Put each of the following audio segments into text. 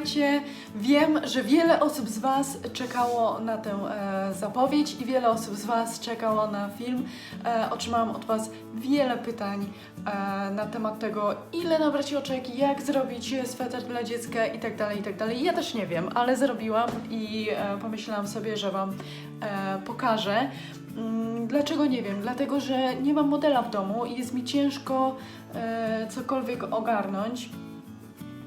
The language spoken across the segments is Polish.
słuchajcie, wiem, że wiele osób z Was czekało na tę e, zapowiedź i wiele osób z Was czekało na film. E, otrzymałam od Was wiele pytań e, na temat tego, ile nabrać oczek, jak zrobić sweter dla dziecka i tak dalej, i tak. Ja też nie wiem, ale zrobiłam i e, pomyślałam sobie, że Wam e, pokażę. Mm, Dlaczego nie wiem? Dlatego, że nie mam modela w domu i jest mi ciężko e, cokolwiek ogarnąć.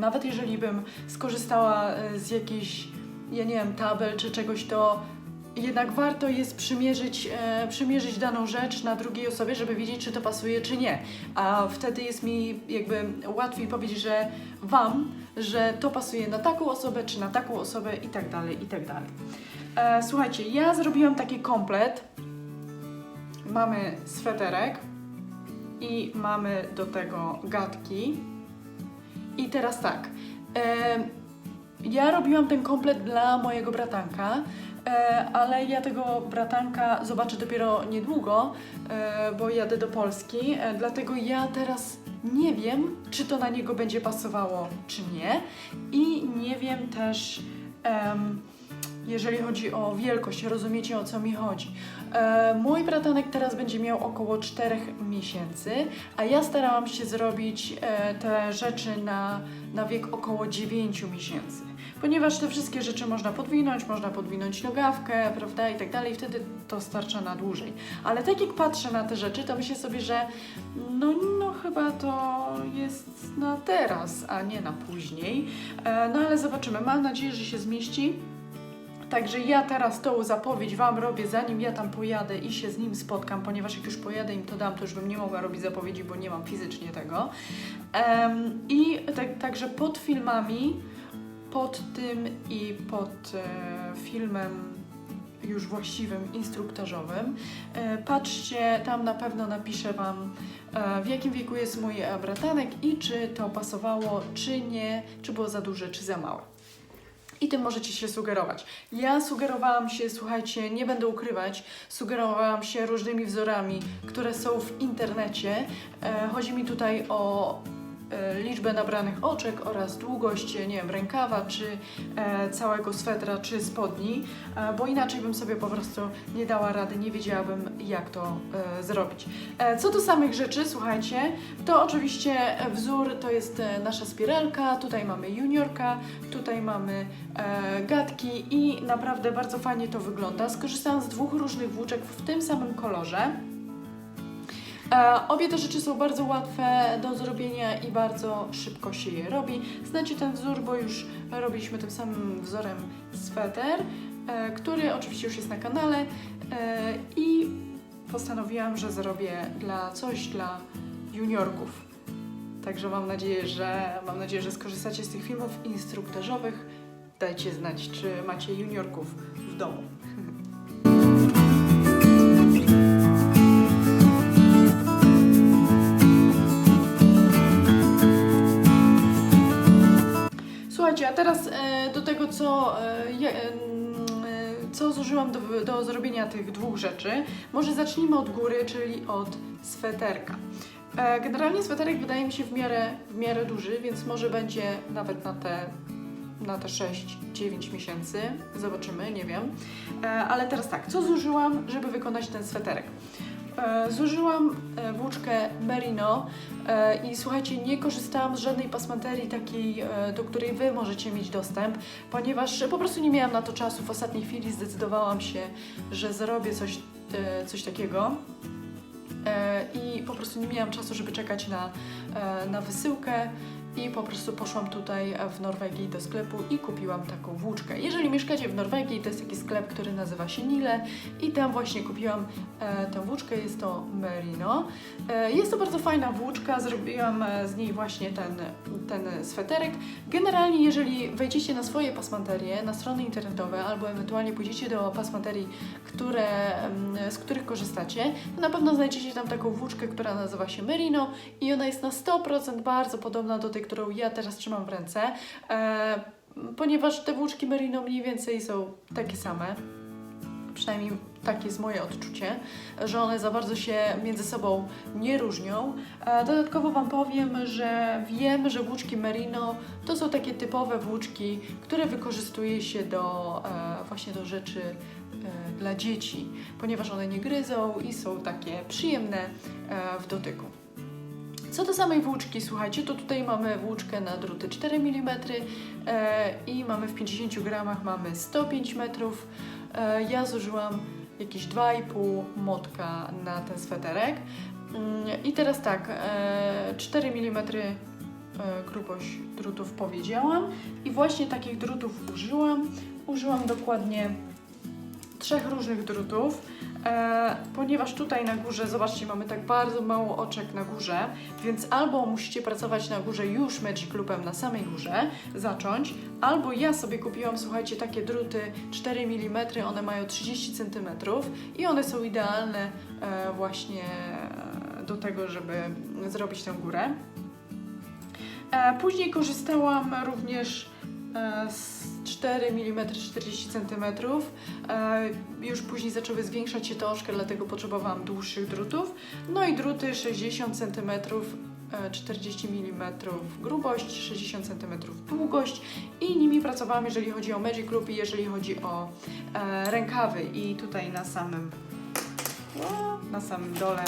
Nawet jeżeli bym skorzystała e, z jakiejś, ja nie wiem, tabel czy czegoś, to jednak warto jest przymierzyć, e, przymierzyć daną rzecz na drugiej osobie, żeby wiedzieć, czy to pasuje, czy nie. A wtedy jest mi jakby łatwiej powiedzieć, że Wam, że to pasuje na taką osobę, czy na taką osobę i tak dalej, i tak dalej. E, słuchajcie, ja zrobiłam taki komplet. Mamy sweterek i mamy do tego gadki. I teraz tak. ja robiłam ten komplet dla mojego bratanka, e, ale ja tego bratanka zobaczę dopiero niedługo, e, bo jadę do Polski. E, dlatego ja teraz nie wiem, czy to na niego będzie pasowało, czy nie. I nie wiem też. em, jeżeli chodzi o wielkość, rozumiecie o co mi chodzi. E, mój bratanek teraz będzie miał około 4 miesięcy, a ja starałam się zrobić e, te rzeczy na, na wiek około 9 miesięcy. Ponieważ te wszystkie rzeczy można podwinąć, można podwinąć nogawkę, prawda, i tak dalej, wtedy to starcza na dłużej. Ale tak jak patrzę na te rzeczy, to myślę sobie, że no, no chyba to jest na teraz, a nie na później. E, no ale zobaczymy, mam nadzieję, że się zmieści. Także ja teraz tą zapowiedź Wam robię, zanim ja tam pojadę i się z nim spotkam, ponieważ jak już pojadę im to dam, to już bym nie mogła robić zapowiedzi, bo nie mam fizycznie tego. Em, I tak, także pod filmami, pod tym i pod e, filmem już właściwym, instruktażowym. E, patrzcie, tam na pewno napiszę Wam, e, w jakim wieku jest mój e, bratanek i czy to pasowało, czy nie, czy było za duże, czy za małe. I tym możecie się sugerować. Ja sugerowałam się, słuchajcie, nie będę ukrywać, sugerowałam się różnymi wzorami, które są w internecie. E, chodzi mi tutaj o liczbę nabranych oczek oraz długość, nie wiem, rękawa, czy e, całego swetra, czy spodni, e, bo inaczej bym sobie po prostu nie dała rady, nie wiedziałabym jak to e, zrobić. E, co do samych rzeczy, słuchajcie, to oczywiście wzór to jest e, nasza spiralka, tutaj mamy juniorka, tutaj mamy e, gadki i naprawdę bardzo fajnie to wygląda. Skorzystałam z dwóch różnych włóczek w tym samym kolorze. E, obie te rzeczy są bardzo łatwe do zrobienia i bardzo szybko się je robi. Znacie ten wzór, bo już robiliśmy tym samym wzorem sweter, e, który oczywiście już jest na kanale e, i postanowiłam, że zrobię dla coś dla juniorków. Także mam nadzieję, że mam nadzieję, że skorzystacie z tych filmów instruktażowych. Dajcie znać, czy macie juniorków w domu. Słuchajcie, a teraz e, do tego, co, e, e, co zużyłam do, do zrobienia tych dwóch rzeczy. Może zacznijmy od góry, czyli od sweterka. E, generalnie sweterek wydaje mi się w miarę, w miarę duży, więc może będzie nawet na te, na te 6-9 miesięcy. Zobaczymy, nie wiem. E, ale teraz tak, co zużyłam, żeby wykonać ten sweterek? E, Zużyłam e, włóczkę Merino e, i słuchajcie, nie korzystałam z żadnej pasmaterii takiej, do której Wy możecie mieć dostęp, ponieważ po prostu nie miałam na to czasu. W ostatniej chwili zdecydowałam się, że zrobię coś, coś takiego. I po prostu nie miałam czasu, żeby czekać na, na wysyłkę i po prostu poszłam tutaj e, w Norwegii do sklepu i kupiłam taką włóczkę. Jeżeli mieszkacie w Norwegii, to jest taki sklep, który nazywa się Nile i tam właśnie kupiłam e, tę włóczkę, jest to Merino. E, jest to bardzo fajna włóczka, zrobiłam e, z niej właśnie ten, ten sweterek. Generalnie, jeżeli wejdziecie na swoje pasmanterie, na strony internetowe albo ewentualnie pójdziecie do pasmanterii, które, mm, z których korzystacie, to na pewno znajdziecie tam taką włóczkę, która nazywa się Merino i ona jest na 100% bardzo podobna do tej, którą ja teraz trzymam w ręce, e, ponieważ te włóczki Merino mniej więcej są takie same. Przynajmniej takie jest moje odczucie, że one za bardzo się między sobą nie różnią. E, Dodatkowo Wam powiem, że wiem, że włóczki merino to są takie typowe włóczki, które wykorzystuje się do e, właśnie do rzeczy dla dzieci, ponieważ one nie gryzą i są takie przyjemne w dotyku. Co do samej włóczki, słuchajcie, to tutaj mamy włóczkę na druty 4 mm e, i mamy w 50 gramach mamy 105 metrów. E, ja zużyłam jakieś 2,5 motka na ten sweterek. Mm, I teraz tak, e, 4 mm grubość drutów powiedziałam i właśnie takich drutów użyłam. Użyłam dokładnie trzech różnych drutów, e, ponieważ tutaj na górze, zobaczcie, mamy tak bardzo mało oczek na górze, więc albo musicie pracować na górze już Magic Loopem na samej górze, zacząć, albo ja sobie kupiłam, słuchajcie, takie druty 4 mm, one mają 30 cm i one są idealne e, właśnie e, do tego, żeby zrobić tę górę. E, Później korzystałam również e, z 4 mm 40 cm. Już później zaczęły zwiększać się te oczka, dlatego potrzebowałam dłuższych drutów. No i druty 60 cm 40 mm grubość, 60 cm długość i nimi pracowałam, jeżeli chodzi o Magic Loop i jeżeli chodzi o e, rękawy. I tutaj na samym, o, na samym dole,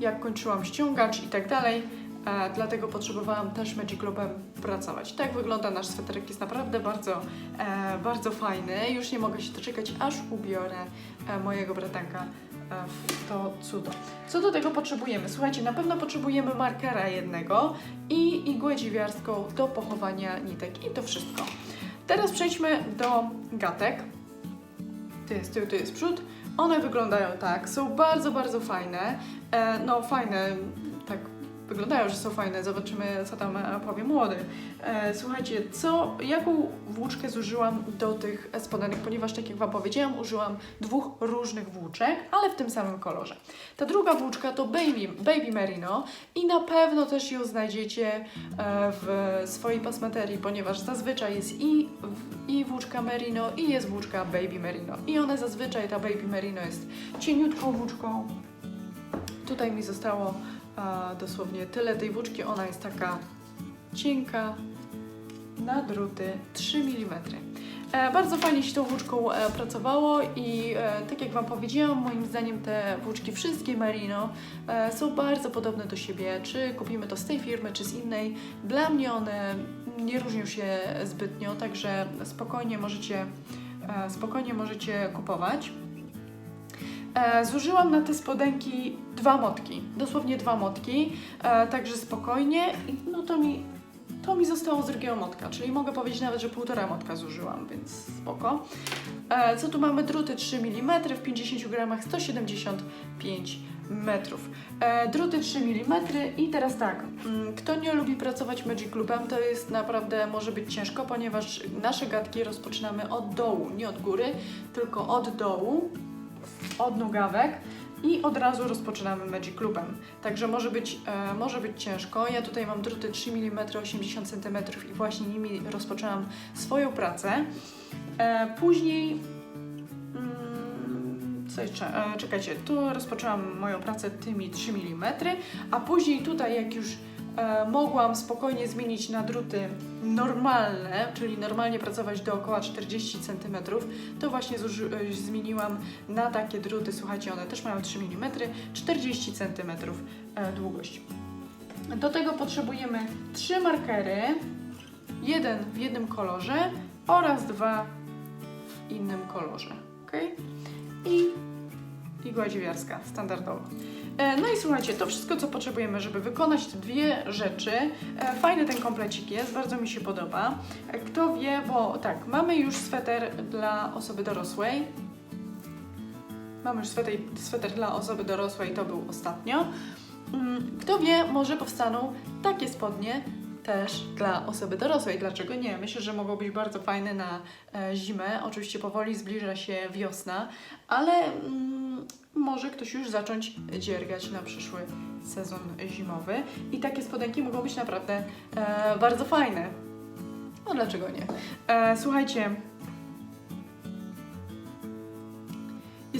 jak kończyłam ściągacz i tak dalej, e, dlatego potrzebowałam też Magic Loopem pracować. Tak wygląda nasz sweterek, jest naprawdę bardzo, e, bardzo fajny. Już nie mogę się doczekać, aż ubiorę e, mojego bratanka e, w to cudo. Co do tego potrzebujemy? Słuchajcie, na pewno potrzebujemy markera jednego i igłę dziwiarską do pochowania nitek i to wszystko. Teraz przejdźmy do gatek. Tu jest tył, tu jest przód. One wyglądają tak, są bardzo, bardzo fajne. E, no fajne, wyglądają, że są fajne. Zobaczymy, co tam e, powie młody. E, słuchajcie, co, jaką włóczkę zużyłam do tych spodenek, ponieważ tak jak Wam powiedziałam, użyłam dwóch różnych włóczek, ale w tym samym kolorze. Ta druga włóczka to Baby, Baby Merino i na pewno też ją znajdziecie e, w swojej pasmaterii, ponieważ zazwyczaj jest i, i włóczka Merino i jest włóczka Baby Merino. I one zazwyczaj, ta Baby Merino jest cieniutką włóczką. Tutaj mi zostało a, dosłownie tyle tej włóczki. Ona jest taka cienka na druty 3 mm. E, bardzo fajnie się tą włóczką e, pracowało i e, tak jak Wam powiedziałam, moim zdaniem te włóczki wszystkie Merino e, są bardzo podobne do siebie, czy kupimy to z tej firmy, czy z innej. Dla mnie one nie różnią się zbytnio, także spokojnie możecie, e, spokojnie możecie kupować. E, zużyłam na te spodenki dwa motki, dosłownie dwa motki, e, także spokojnie. No to mi, to mi zostało z drugiego motka, czyli mogę powiedzieć nawet, że półtora motka zużyłam, więc spoko. E, co tu mamy? Druty 3 mm, w 50 gramach 175 metrów. Druty 3 mm i teraz tak, mm, kto nie lubi pracować Magic Loopem, to jest naprawdę, może być ciężko, ponieważ nasze gadki rozpoczynamy od dołu, nie od góry, tylko od dołu od nogawek i od razu rozpoczynamy Magic Loopem. Także może być, e, może być ciężko. Ja tutaj mam druty 3 mm 80 cm i właśnie nimi rozpoczęłam swoją pracę. E, później mm, co jeszcze? E, czekajcie, tu rozpoczęłam moją pracę tymi 3 mm, a później tutaj jak już mogłam spokojnie zmienić na druty normalne, czyli normalnie pracować dookoła 40 cm, to właśnie e, zmieniłam na takie druty, słuchajcie, one też mają 3 mm, 40 cm e, długość. Do tego potrzebujemy trzy markery, jeden w jednym kolorze oraz dwa w innym kolorze, ok? I igła dziewiarska, standardowo. E, No i słuchajcie, to wszystko, co potrzebujemy, żeby wykonać te dwie rzeczy. E, Fajny ten komplecik jest, bardzo mi się podoba. E, Kto wie, bo tak, mamy już sweter dla osoby dorosłej. Mamy już sweter, sweter dla osoby dorosłej, to był ostatnio. Mm, Kto wie, może powstaną takie spodnie też dla osoby dorosłej. Dlaczego nie? Myślę, że mogą być bardzo fajne na zimę. Oczywiście powoli zbliża się wiosna, ale mm, może ktoś już zacząć dziergać na przyszły sezon zimowy. I takie spodenki mogą być naprawdę e, bardzo fajne. No dlaczego nie? E, słuchajcie.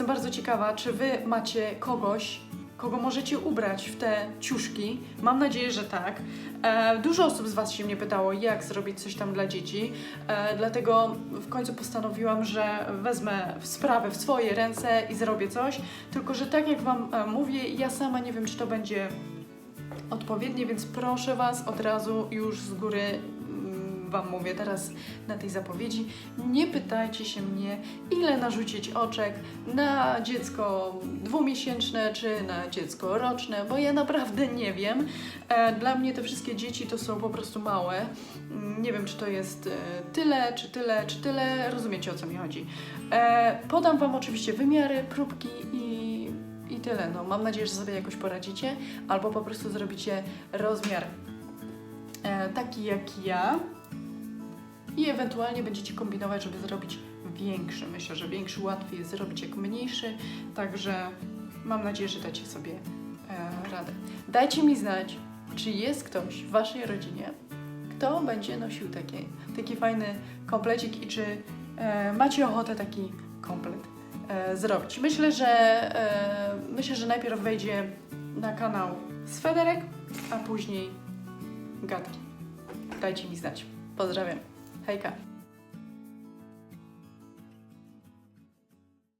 jestem bardzo ciekawa, czy Wy macie kogoś, kogo możecie ubrać w te ciuszki. Mam nadzieję, że tak. E, dużo osób z Was się mnie pytało, jak zrobić coś tam dla dzieci, e, dlatego w końcu postanowiłam, że wezmę sprawę w swoje ręce i zrobię coś. Tylko, że tak jak Wam e, mówię, ja sama nie wiem, czy to będzie odpowiednie, więc proszę Was od razu już z góry Wam mówię teraz na tej zapowiedzi, nie pytajcie się mnie, ile narzucić oczek na dziecko dwumiesięczne czy na dziecko roczne, bo ja naprawdę nie wiem. E, Dla mnie te wszystkie dzieci to są po prostu małe. Mm, Nie wiem, czy to jest e, tyle, czy tyle, czy tyle. Rozumiecie o co mi chodzi. E, Podam Wam oczywiście wymiary, próbki i i tyle. No, mam nadzieję, że sobie jakoś poradzicie, albo po prostu zrobicie rozmiar e, taki jak ja i ewentualnie będziecie kombinować, żeby zrobić większy. Myślę, że większy łatwiej jest zrobić jak mniejszy, także mam nadzieję, że dacie sobie e, radę. Dajcie mi znać, czy jest ktoś w Waszej rodzinie, kto będzie nosił taki, taki fajny komplecik i czy e, macie ochotę taki komplet e, zrobić. Myślę, że e, myślę, że najpierw wejdzie na kanał z Federek, a później gadki. Dajcie mi znać. Pozdrawiam. Kaiká.